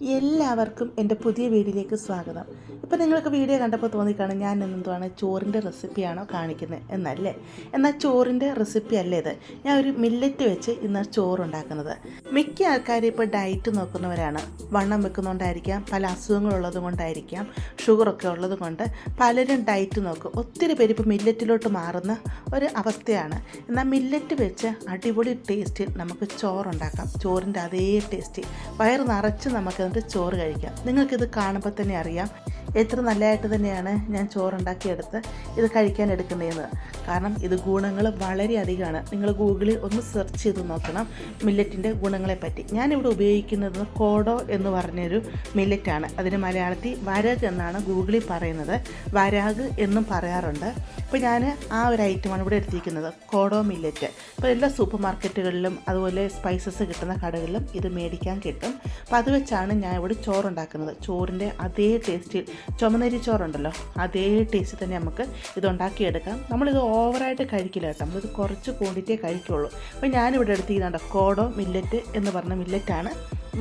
എല്ലാവർക്കും എന്റെ പുതിയ വീഡിയോയിലേക്ക് സ്വാഗതം. ഇപ്പോൾ നിങ്ങൾക്ക് വീഡിയോ കണ്ടപ്പോൾ തോന്നിക്കാണ് ഞാൻ എന്തുവാണ് ചോറിന്റെ റെസിപ്പിയാണോ കാണിക്കുന്നത് എന്നല്ലേ? എന്നാൽ ചോറിന്റെ റെസിപ്പി അല്ലേ ഇത്? ഞാൻ ഒരു മില്ലറ്റ് വെച്ച് ഇന്ന് ചോറുണ്ടാക്കുന്നത്. മിക്ക ആൾക്കാരും ഇപ്പോൾ ഡയറ്റ് നോക്കുന്നവരാണ്. വണ്ണം വെക്കുന്നതുകൊണ്ടായിരിക്കാം പല അസുഖങ്ങളുള്ളത് കൊണ്ടായിരിക്കാം ഷുഗറൊക്കെ ഉള്ളത് കൊണ്ട് പലരും ഡയറ്റ് നോക്കും. ഒത്തിരി പേര് ഇപ്പോൾ മില്ലറ്റിലോട്ട് മാറുന്ന ഒരു അവസ്ഥയാണ്. എന്നാൽ മില്ലറ്റ് വെച്ച് അടിപൊളി ടേസ്റ്റിൽ നമുക്ക് ചോറുണ്ടാക്കാം. ചോറിന്റെ അതേ ടേസ്റ്റ് വയറ് നിറച്ച് നമുക്ക് എന്നിട്ട് ചോറ് കഴിക്കാം. നിങ്ങൾക്കിത് കാണുമ്പോൾ തന്നെ അറിയാം. എത്ര നല്ലതായിട്ട് തന്നെയാണ് ഞാൻ ചോറുണ്ടാക്കിയെടുത്ത് ഇത് കഴിക്കാൻ എടുക്കുന്നതെന്ന്. കാരണം ഇത് ഗുണങ്ങൾ വളരെയധികമാണ് നിങ്ങൾ ഗൂഗിളിൽ ഒന്ന് സെർച്ച് ചെയ്ത് നോക്കണം മില്ലറ്റിന്റെ ഗുണങ്ങളെപ്പറ്റി ഞാനിവിടെ ഉപയോഗിക്കുന്നത് കോഡോ എന്ന് പറഞ്ഞൊരു മില്ലറ്റാണ്. അതിന് മലയാളത്തിൽ വരക് എന്നാണ് ഗൂഗിളിൽ പറയുന്നത്. വരാഗ് എന്നും പറയാറുണ്ട്. ഇപ്പോൾ ഞാൻ ആ ഒരു ഐറ്റമാണ് ഇവിടെ എടുത്തിരിക്കുന്നത്. കോഡോ മില്ലറ്റ് അപ്പോൾ എല്ലാ സൂപ്പർ മാർക്കറ്റുകളിലും അതുപോലെ സ്പൈസസ് കിട്ടുന്ന കടകളിലും ഇത് മേടിക്കാൻ കിട്ടും. അപ്പോൾ അത് വെച്ചാണ് ഞാൻ ഇവിടെ ചോറുണ്ടാക്കുന്നത്. ചോറിന്റെ അതേ ടേസ്റ്റിൽ ചുമന്നരി ചോറുണ്ടല്ലോ അതേ ടേസ്റ്റിൽ തന്നെ നമുക്ക് ഇത് ഉണ്ടാക്കിയെടുക്കാം. നമ്മളിത് ഓവറായിട്ട് കഴിക്കില്ല കേട്ടോ. നമ്മളിത് കുറച്ച് ക്വാണ്ടിറ്റിയേ കഴിക്കുള്ളൂ. അപ്പോൾ ഞാനിവിടെ എടുത്തിരിക്കുന്നുണ്ട് കോഡോ മില്ലറ്റ് എന്ന് പറഞ്ഞ മില്ലറ്റാണ്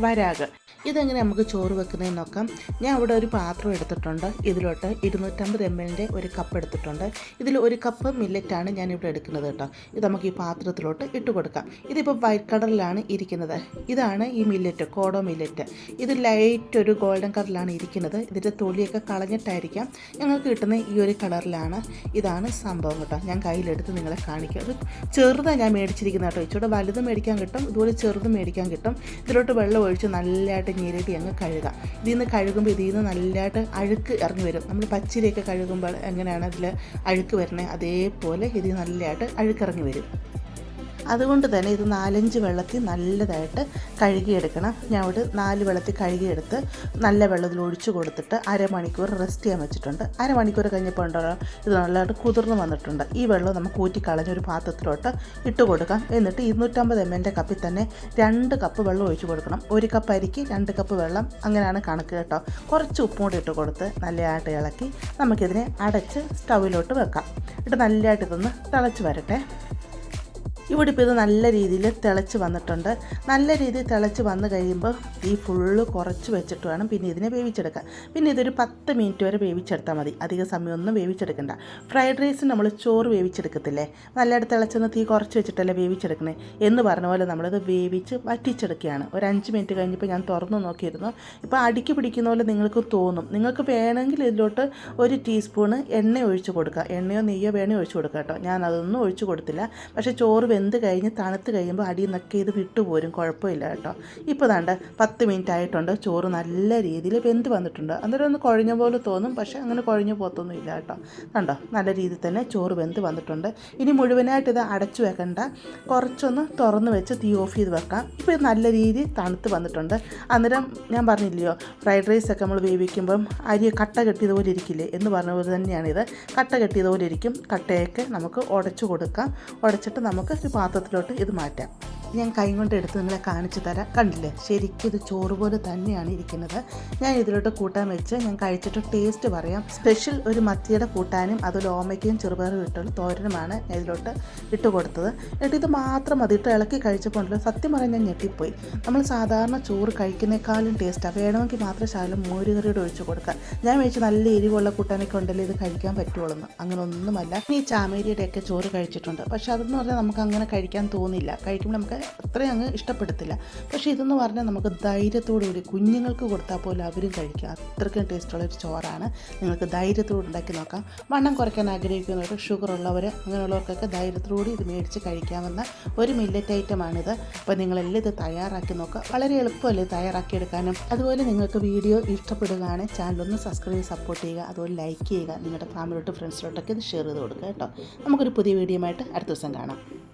വരാഗ് ഇതെങ്ങനെ നമുക്ക് ചോറ് വെക്കുന്നതെന്ന് നോക്കാം. ഞാൻ അവിടെ ഒരു പാത്രം എടുത്തിട്ടുണ്ട്. ഇതിലോട്ട് ഇരുന്നൂറ്റമ്പത് എം എല്ലിന്റെ ഒരു കപ്പ് എടുത്തിട്ടുണ്ട്. ഇതിൽ ഒരു കപ്പ് മില്ലറ്റാണ് ഞാനിവിടെ എടുക്കുന്നത് കേട്ടോ. ഇത് നമുക്ക് ഈ പാത്രത്തിലോട്ട് ഇട്ട് കൊടുക്കാം. ഇതിപ്പോൾ വൈറ്റ് കളറിലാണ് ഇരിക്കുന്നത്. ഇതാണ് ഈ മില്ലറ്റ് കോഡോ മില്ലറ്റ് ഇത് ലൈറ്റ് ഒരു ഗോൾഡൻ കളറിലാണ് ഇരിക്കുന്നത്. ഇതിന്റെ തൊലിയൊക്കെ കളഞ്ഞിട്ടായിരിക്കാം ഞങ്ങൾക്ക് കിട്ടുന്ന ഈ ഒരു കളറിലാണ് ഇതാണ് സംഭവം കേട്ടോ. ഞാൻ കയ്യിലെടുത്ത് നിങ്ങളെ കാണിക്കാം. ഇത് ചെറുതാണ് ഞാൻ മേടിച്ചിരിക്കുന്നത് കേട്ടോ. ഇച്ചിരി വലുത് മേടിക്കാൻ കിട്ടും. ഇതുപോലെ ചെറുത് മേടിക്കാൻ കിട്ടും. ഇതിലോട്ട് വെള്ളം ഒഴിച്ച് നല്ലതായിട്ട് ഞെരടി അങ്ങ് കഴുകാം. ഇതിൽ നിന്ന് കഴുകുമ്പോൾ ഇതിൽ നിന്ന് നല്ലതായിട്ട് അഴുക്ക് ഇറങ്ങി വരും. നമ്മൾ പച്ചിലയൊക്കെ കഴുകുമ്പോൾ എങ്ങനെയാണ് അതിൽ അഴുക്ക് വരുന്നത് അതേപോലെ ഇതിൽ നല്ലതായിട്ട് അഴുക്കിറങ്ങി വരും. അതുകൊണ്ട് തന്നെ ഇത് നാലഞ്ച് വെള്ളത്തിൽ നല്ലതായിട്ട് കഴുകിയെടുക്കണം. ഞാൻ ഇവിടെ നാല് വെള്ളത്തിൽ കഴുകിയെടുത്ത് നല്ല വെള്ളത്തിൽ ഒഴിച്ചു കൊടുത്തിട്ട് അരമണിക്കൂർ റെസ്റ്റ് ചെയ്യാൻ വെച്ചിട്ടുണ്ട്. അരമണിക്കൂർ കഴിഞ്ഞപ്പോൾ ഉണ്ടല്ലോ ഇത് നല്ലതായിട്ട് കുതിർന്ന് വന്നിട്ടുണ്ട്. ഈ വെള്ളം നമുക്ക് ഊറ്റിക്കളഞ്ഞ് കളഞ്ഞ ഒരു പാത്രത്തിലോട്ട് ഇട്ട് കൊടുക്കാം. എന്നിട്ട് ഇരുന്നൂറ്റമ്പത് എം എന്റെ കപ്പിൽ തന്നെ രണ്ട് കപ്പ് വെള്ളം ഒഴിച്ചു കൊടുക്കണം. ഒരു കപ്പ് അരിക്ക് രണ്ട് കപ്പ് വെള്ളം. അങ്ങനെയാണ് കണക്ക് കേട്ടോ. കുറച്ച് ഉപ്പും കൂടി ഇട്ട് കൊടുത്ത് നല്ലതായിട്ട് ഇളക്കി നമുക്കിതിനെ അടച്ച് സ്റ്റൗവിലോട്ട് വെക്കാം. ഇട്ട് നല്ലതായിട്ട് ഇതൊന്ന് തിളച്ച് വരട്ടെ. ഇവിടെ ഇപ്പോൾ ഇത് നല്ല രീതിയിൽ തിളച്ച് വന്നിട്ടുണ്ട്. നല്ല രീതിയിൽ തിളച്ച് വന്നു കഴിയുമ്പോൾ ഈ ഫുള്ള് കുറച്ച് വെച്ചിട്ട് വേണം പിന്നെ ഇതിനെ വേവിച്ചെടുക്കാൻ. പിന്നെ ഇതൊരു പത്ത് മിനിറ്റ് വരെ വേവിച്ചെടുത്താൽ മതി. അധിക സമയമൊന്നും വേവിച്ചെടുക്കണ്ട. ഫ്രൈഡ് റൈസ് നമ്മൾ ചോറ് വേവിച്ചെടുക്കത്തില്ലേ? നല്ലതായിട്ട് തിളച്ചെന്ന് തീ കുറച്ച് വെച്ചിട്ടല്ലേ വേവിച്ചെടുക്കണേ? എന്ന് പറഞ്ഞ പോലെ നമ്മളത് വേവിച്ച് വറ്റിച്ചെടുക്കുകയാണ്. ഒരു അഞ്ച് മിനിറ്റ് കഴിഞ്ഞപ്പോൾ ഞാൻ തുറന്ന് നോക്കിയിരുന്നു. ഇപ്പോൾ അടിക്ക് പിടിക്കുന്ന പോലെ നിങ്ങൾക്ക് തോന്നും. നിങ്ങൾക്ക് വേണമെങ്കിൽ ഇതിലോട്ട് ഒരു ടീസ്പൂണ് എണ്ണ ഒഴിച്ച് കൊടുക്കുക. എണ്ണയോ നെയ്യോ വേണേ ഒഴിച്ച് കൊടുക്കുക കേട്ടോ. ഞാൻ അതൊന്നും ഒഴിച്ച് കൊടുത്തില്ല. പക്ഷേ ചോറ് വെന്ത് കഴിഞ്ഞ് തണുത്ത് കഴിയുമ്പോൾ അടിയിൽ നിന്നൊക്കെ ഇത് വിട്ടുപോരും കുഴപ്പമില്ല കേട്ടോ. ഇപ്പോൾ ദാണ്ട് പത്ത് മിനിറ്റ് ആയിട്ടുണ്ട്. ചോറ് നല്ല രീതിയിൽ വെന്ത് വന്നിട്ടുണ്ട്. അന്നേരം ഒന്ന് കുഴഞ്ഞ പോലെ തോന്നും. പക്ഷേ അങ്ങനെ കുഴഞ്ഞു പോത്തൊന്നും ഇല്ല കേട്ടോ. കണ്ടോ? നല്ല രീതിയിൽ തന്നെ ചോറ് വെന്ത് വന്നിട്ടുണ്ട്. ഇനി മുഴുവനായിട്ട് ഇത് അടച്ചു വെക്കണ്ട. കുറച്ചൊന്ന് തുറന്ന് വെച്ച് തീ ഓഫ് ചെയ്ത് വെക്കാം. ഇപ്പോൾ ഇത് നല്ല രീതിയിൽ തണുത്ത് വന്നിട്ടുണ്ട്. അന്നേരം ഞാൻ പറഞ്ഞില്ലയോ? ഫ്രൈഡ് റൈസൊക്കെ നമ്മൾ വേവിക്കുമ്പം അരി കട്ട കെട്ടിയതുപോലെ ഇരിക്കില്ലേ എന്ന് പറഞ്ഞ പോലെ തന്നെയാണിത്. കട്ട കെട്ടിയതുപോലെ ഇരിക്കും. കട്ടയൊക്കെ നമുക്ക് ഉടച്ചു കൊടുക്കാം. ഉടച്ചിട്ട് നമുക്ക് പാത്രത്തിലോട്ട് ഇത് മാറ്റാം. ഞാൻ കൈ കൊണ്ട് എടുത്ത് നിങ്ങളെ കാണിച്ചു തരാം. കണ്ടില്ലേ? ശരിക്കും ഇത് ചോറ് പോലെ തന്നെയാണ് ഇരിക്കുന്നത്. ഞാൻ ഇതിലോട്ട് കൂട്ടാൻ വെച്ച് ഞാൻ കഴിച്ചിട്ട് ടേസ്റ്റ് പറയാം. സ്പെഷ്യൽ ഒരു മത്തിയുടെ കൂട്ടാനും അതുപോലെ ഓമയ്ക്കും ചെറുപയറും ഇട്ടുള്ള തോരനുമാണ് ഞാൻ ഇതിലോട്ട് ഇട്ട് കൊടുത്തത്. എന്നിട്ട് ഇത് മാത്രം മതി. ഇട്ട് ഇളക്കി കഴിച്ചപ്പോണ്ടല്ലോ. സത്യം പറയാൻ ഞാൻ ഞെട്ടിപ്പോയി. നമ്മൾ സാധാരണ ചോറ് കഴിക്കുന്നേക്കാളും ടേസ്റ്റാണ് വേണമെങ്കിൽ മാത്രം ശാലം മോരുകറിയുടെ ഒഴിച്ചു കൊടുക്കാം. ഞാൻ വെച്ച് നല്ല എരിവുള്ള കൂട്ടാനൊക്കെ ഉണ്ടല്ലോ ഇത് കഴിക്കാൻ പറ്റുള്ളൂ അങ്ങനെ ഒന്നുമല്ല ഈ ചാമേരിയുടെയൊക്കെ ചോറ് കഴിച്ചിട്ടുണ്ട്. പക്ഷെ അതെന്ന് പറഞ്ഞാൽ നമുക്ക് അങ്ങനെ കഴിക്കാൻ തോന്നില്ല. കഴിക്കുമ്പോൾ നമുക്ക് അത്രയും അങ്ങ് ഇഷ്ടപ്പെടത്തില്ല. പക്ഷേ ഇതെന്ന് പറഞ്ഞാൽ നമുക്ക് ധൈര്യത്തോടു കൂടി കുഞ്ഞുങ്ങൾക്ക് കൊടുത്താൽ പോലും അവരും കഴിക്കുക അത്രയ്ക്കും ടേസ്റ്റുള്ള ഒരു ചോറാണ്. നിങ്ങൾക്ക് ധൈര്യത്തോടെ ഉണ്ടാക്കി നോക്കാം. വണ്ണം കുറയ്ക്കാൻ ആഗ്രഹിക്കുന്നവർ ഷുഗർ ഉള്ളവർ അങ്ങനെയുള്ളവർക്കൊക്കെ ധൈര്യത്തോടെ ഇത് മേടിച്ച് കഴിക്കാവുന്ന ഒരു മില്ലറ്റ് ഐറ്റമാണിത് അപ്പോൾ നിങ്ങളെല്ലാം ഇത് തയ്യാറാക്കി നോക്കുക. വളരെ എളുപ്പമല്ലേ തയ്യാറാക്കിയെടുക്കാനും. അതുപോലെ നിങ്ങൾക്ക് വീഡിയോ ഇഷ്ടപ്പെടുകയാണ് ചാനലൊന്ന് സബ്സ്ക്രൈബ് സപ്പോർട്ട് ചെയ്യുക. അതുപോലെ ലൈക്ക് ചെയ്യുക. നിങ്ങളുടെ ഫാമിലിയോട്ട് ഫ്രണ്ട്സിലോട്ടൊക്കെ ഇത് ഷെയർ ചെയ്ത് കൊടുക്കുക കേട്ടോ. നമുക്കൊരു പുതിയ വീഡിയോ ആയിട്ട് അടുത്ത ദിവസം കാണാം.